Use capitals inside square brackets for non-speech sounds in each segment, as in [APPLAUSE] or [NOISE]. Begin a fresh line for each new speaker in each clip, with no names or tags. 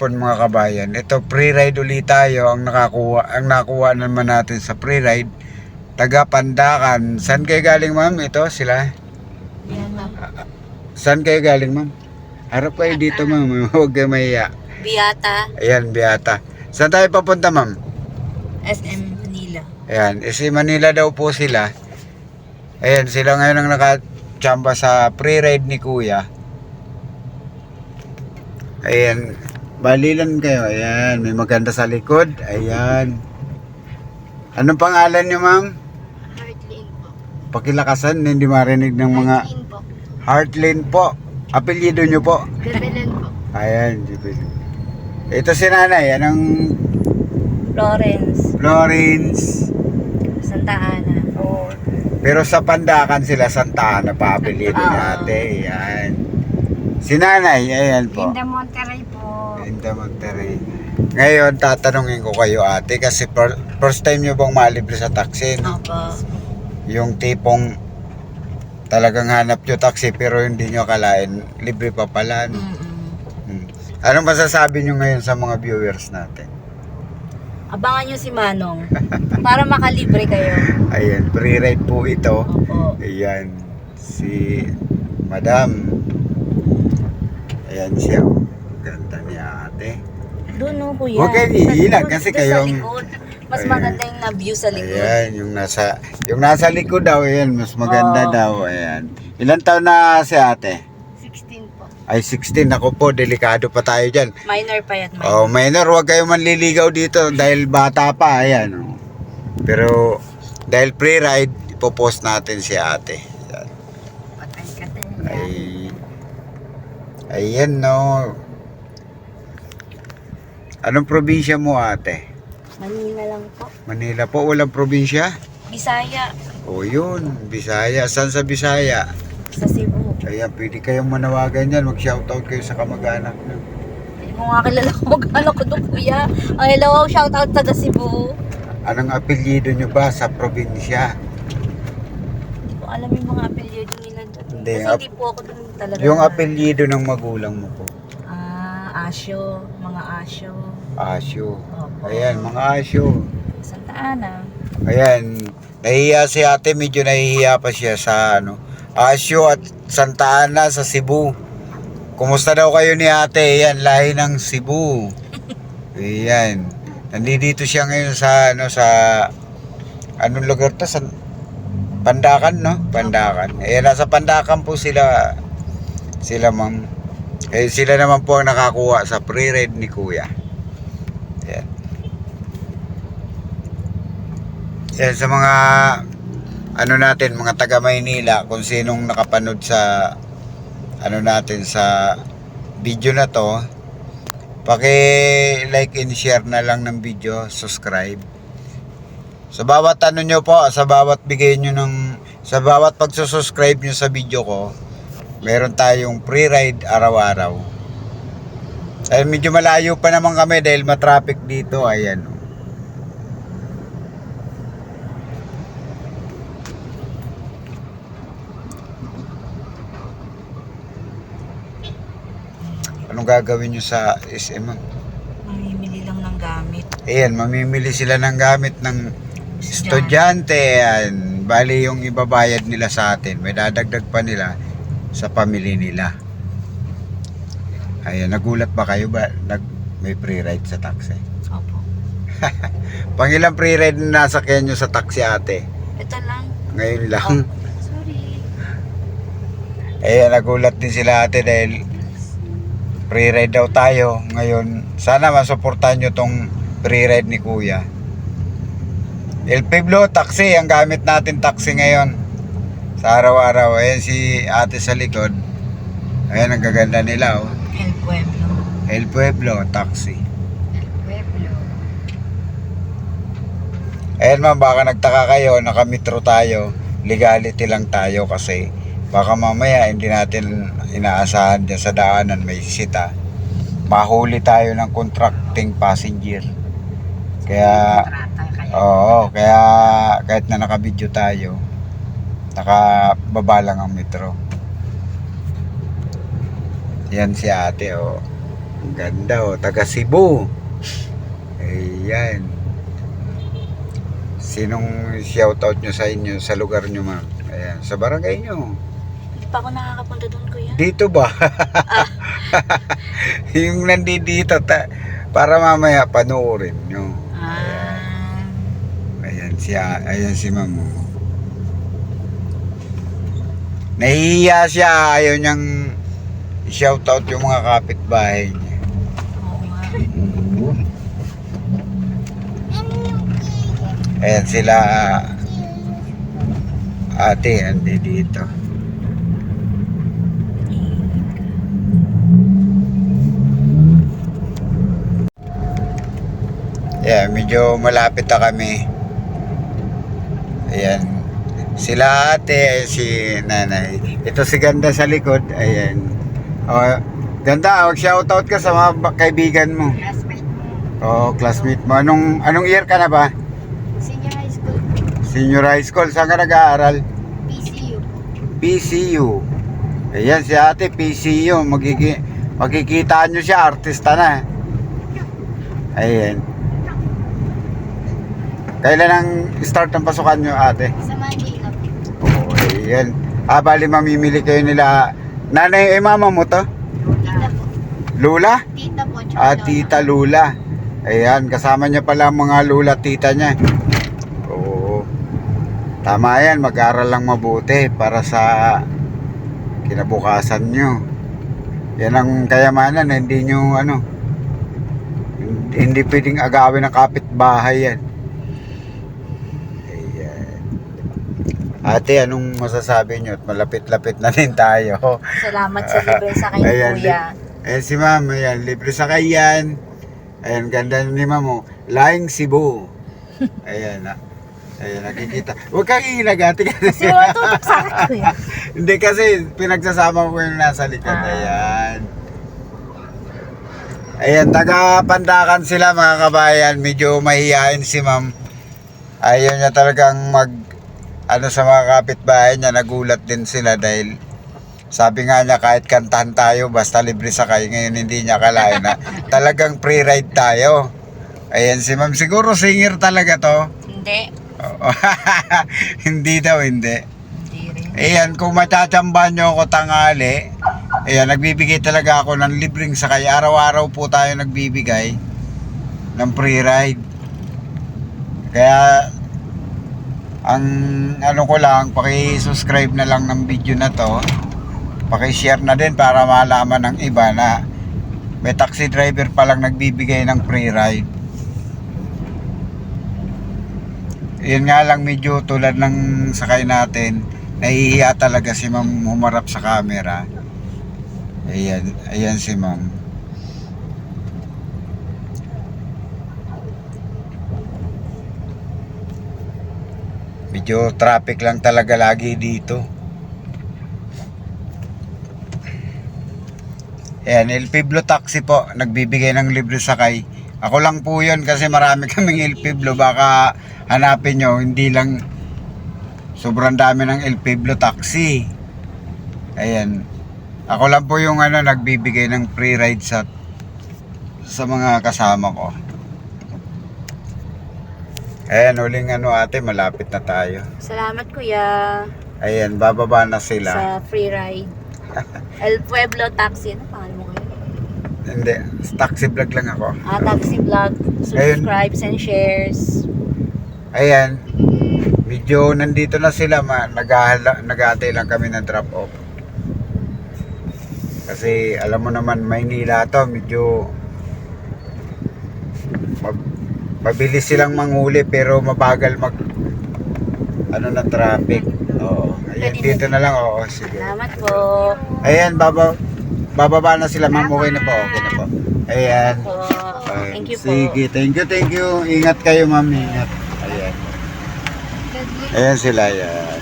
hapon mga kabayan. Ito pre-ride ulit tayo ang nakakuha ang nakuha naman natin sa pre-ride. Taga Pandakan. Saan kayo galing ma'am? Ito sila.
Yan, ma'am.
Saan kayo galing ma'am? Harap kayo dito ma'am. [LAUGHS] Huwag kayo mahiya.
Biata,
Ayan, Beata. Saan tayo papunta ma'am?
SM Manila.
Ayan, eh, si Manila daw po sila. Ayan, sila ngayon ang nakachamba sa pre-ride ni Kuya. Ayan, balilan kayo. Ayan, may maganda sa likod. Ayan. Anong pangalan niyo, ma'am?
Heartlane po.
Pakilakasan, hindi marinig ng mga
Heartlane po.
Heartline po. Apelyido niyo po.
Bebelen po.
Ayan, Jibil. Ito si nanay, anong
Florence,
Florence.
Santa Ana.
Oo. Pero sa Pandakan sila Santa Ana pa apelyido natin. Yan. Si Nanay, ayan po.
Linda Monterrey po.
Linda Monterrey. Ngayon, tatanungin ko kayo ate kasi per- first time nyo bang malibre sa taxi?
Opo.
Yung tipong talagang hanap nyo taxi pero hindi nyo akalain libre pa pala. No?
Mm-mm.
Hmm. Anong masasabi nyo ngayon sa mga viewers natin?
Abangan nyo si Manong para makalibre kayo. [LAUGHS]
Ayan, pre-ride po ito.
Opo.
Ayan, si Madam. Ayan siya. Ate.
Doon no, kuya.
Huwag kayong
Sa
iilag kasi kayong-.
Mas maganda yung na-view sa likod.
Ayan, yung nasa, yung nasa likod daw, ayan, mas maganda
Oo.
daw. Ayan. Ilan taon na si ate?
16 po.
Ay, 16. Ako po, delikado pa tayo dyan.
Minor pa yan.
Oh, minor, huwag kayong manliligaw dito dahil bata pa, ayan. oh. Pero, dahil pre-ride, ipopost natin si ate. Ayan.
Patay ka din.
Ay, ayan no. Anong probinsya mo ate?
Manila lang po.
Manila po, walang probinsya?
Bisaya.
O yun, Bisaya. Saan sa Bisaya?
Sa Cebu.
Kaya pwede kayong manawagan yan, mag-shoutout kayo sa kamag-anak nyo.
Hindi ko nga kilala ko magkano ko doon kuya. Ang hello, shout out taga Cebu.
Anong apelyido nyo ba sa probinsya?
Hindi ko alam yung mga apelyido nila doon.
Hindi,
Kasi hindi po ako doon talaga.
Yung
na-
apelyido ng magulang mo po.
Asyo. Mga Asyo.
Asyo.
Opo.
Ayan, mga Asyo.
Santa Ana.
Ayan, nahihiya si ate, medyo nahihiya pa siya sa ano, Asyo at Santa Ana sa Cebu. Kumusta daw kayo ni ate? Ayan, lahi ng Cebu. [LAUGHS] Ayan. Nandito siya ngayon sa ano sa anong lugar to? Sa Pandakan, no? Pandakan. Ayan, nasa Pandakan po sila sila ma'am. Eh, sila naman po ang nakakuha sa pre-ride ni Kuya. Ayan. Yan sa mga ano natin, mga taga Maynila, kung sinong nakapanood sa ano natin sa video na to, paki-like and share na lang ng video, subscribe. Sa bawat ano nyo po, sa bawat bigay nyo ng, sa bawat pagsusubscribe nyo sa video ko, meron tayong free ride araw-araw. Eh, medyo malayo pa naman kami dahil matraffic dito, ayan. Anong gagawin nyo sa SM?
Mamimili lang ng gamit.
Ayan, mamimili sila ng gamit ng estudyante. Ayan, bali yung ibabayad nila sa atin. May dadagdag pa nila sa pamili nila. Ayan, nagulat ba kayo ba? Nag, may free ride sa taxi.
Opo. [LAUGHS]
Pangilang free ride na nasakyan nyo sa taxi ate?
Ito lang.
Ngayon lang.
Oh, [LAUGHS] sorry.
Ayan, nagulat din sila ate dahil free ride daw tayo. Ngayon, sana masuportahan nyo tong free ride ni Kuya. El Pueblo, taxi. Ang gamit natin taxi ngayon. Sa araw-araw. Ayan si ate sa likod. Ayan, ang gaganda nila. Oh.
El Pueblo.
El Pueblo, taxi.
El Pueblo.
Ayan ma'am, baka nagtaka kayo, nakamitro tayo. Legality lang tayo kasi baka mamaya hindi natin inaasahan dyan sa daanan may sita. Mahuli tayo ng contracting passenger. Kaya, oo, kaya kahit na nakabidyo tayo, nakababa lang ang metro. Yan si ate, oh. Ang ganda oh, taga Cebu. Ayan. Sinong shoutout nyo sa inyo, sa lugar nyo ma'am? Ayan, sa barangay nyo.
Hindi pa ako nakakapunta doon, kuya.
Dito ba? [LAUGHS] yung nandito, ta, para mamaya panoorin nyo.
Ah.
Ayan siya, ayan si ma'am. oh. Nahihiya siya, ayaw niyang shoutout yung mga kapitbahay niya. Ayan sila ate, andi dito. Ayan, medyo malapit na kami. Ayan. Sila ate, si nanay. Ito si Ganda sa likod. Ayan. O, Ganda, mag-shoutout ka sa mga kaibigan mo.
Classmate mo.
Oo, classmate mo. Anong, anong year ka na ba?
Senior high school.
Senior high school. Saan ka nag-aaral?
PCU.
PCU. Ayan si ate, PCU. Magkiki, makikita nyo siya, artista na. Ayan. Kailan ang start ng pasukan nyo ate?
Sa Monday
ayan. Ah, bali mamimili kayo nila. Nanay, eh mama mo to?
Po.
Lula?
Tita po.
Ah, tita Lula. Ayan, kasama niya pala ang mga lula tita niya. Oo. Tama yan, mag-aral lang mabuti para sa kinabukasan nyo. Yan ang kayamanan, hindi nyo ano, hindi pwedeng agawin ng kapitbahay yan. Ate, anong masasabi nyo? Malapit-lapit na din tayo.
Salamat sa libre sa kay
Ayan,
kuya.
Ayan si ma'am, ayan, libre sa kayan. Ayan, ganda ni ma'am mo. Laing Cebu. Ayan, na. Ayan, nakikita. Huwag kang iilag, ate.
Kasi wala tutok sa akin. [LAUGHS]
Hindi kasi, pinagsasama ko yung nasa likod.
Ah.
Ayan. Ayan, taga Pandakan sila mga kabayan. Medyo mahihain si ma'am. Ayaw niya talagang mag, ano sa mga kapitbahay niya, nagulat din sila dahil sabi nga niya kahit kantahan tayo basta libre sakay ngayon hindi niya kalain na [LAUGHS] talagang free ride tayo. Ayan si ma'am siguro singer talaga to.
Hindi. [LAUGHS]
Hindi daw hindi.
Hindi rin.
Ayan kung matachamba nyo ako tangali. Ayan nagbibigay talaga ako ng libreng sakay. Araw-araw po tayo nagbibigay ng free ride. Kaya ang ano ko lang, paki-subscribe na lang ng video na to. Paki-share na din para malaman ng iba na may taxi driver pa lang nagbibigay ng free ride. Yun nga lang medyo tulad ng sakay natin, nahihiya talaga si ma'am humarap sa camera. Ayan, ayan si ma'am. Medyo traffic lang talaga lagi dito. Ayan, El Piblo Taxi po, nagbibigay ng libre sakay. Ako lang po yun kasi marami [LAUGHS] kaming El Piblo. Baka hanapin nyo, hindi lang sobrang dami ng El Piblo Taxi. Ayan. Ako lang po yung ano, nagbibigay ng free ride sa sa mga kasama ko. Ayan, uling ano ate, malapit na tayo.
Salamat, kuya.
Ayan, bababa na sila.
Sa free ride. [LAUGHS] El Pueblo Taxi. Ano pangalan mo kuya?
Hindi, taxi vlog lang ako.
Ah, taxi vlog. Subscribes and shares.
Ayan, medyo nandito na sila, ma, nag-aantay lang kami ng drop off. Kasi alam mo naman, Maynila to, medyo mabilis silang manghuli pero mabagal mag ano na traffic. Oo. Ayan, dito na lang. Oo, sige.
Salamat po.
Ayan, baba, bababa na sila, ma'am. Okay na po, okay na po. Ayan. Ayan.
Thank you po.
Sige, thank you, thank you. Ingat kayo, ma'am. Ingat. Ayan. Ayan sila, ayan.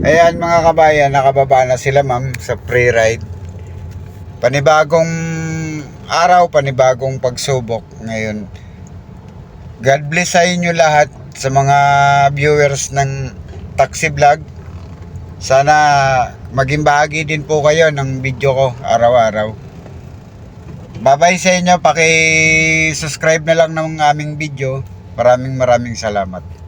Ayan mga kabayan, nakababa na sila ma'am sa free ride. Panibagong araw, panibagong pagsubok ngayon. God bless sa inyo lahat sa mga viewers ng Taxi Vlog. Sana maging bahagi din po kayo ng video ko araw-araw. Bye-bye sa inyo. Paki-subscribe na lang ng aming video. Maraming maraming salamat.